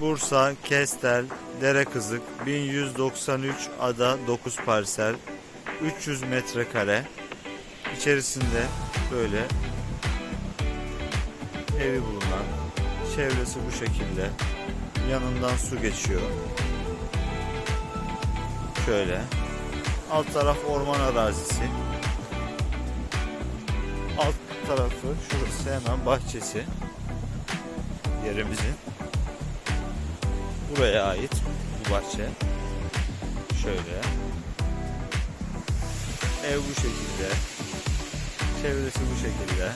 Bursa, Kestel, Derekızık, 1193 ada 9 parsel, 300 metrekare. İçerisinde böyle evi bulunan, çevresi bu şekilde. Yanından su geçiyor. Şöyle. Alt taraf orman arazisi. Alt tarafı şurası hemen bahçesi. Yerimizin. Buraya ait bu bahçe. Şöyle. Ev bu şekilde. Çevresi bu şekilde.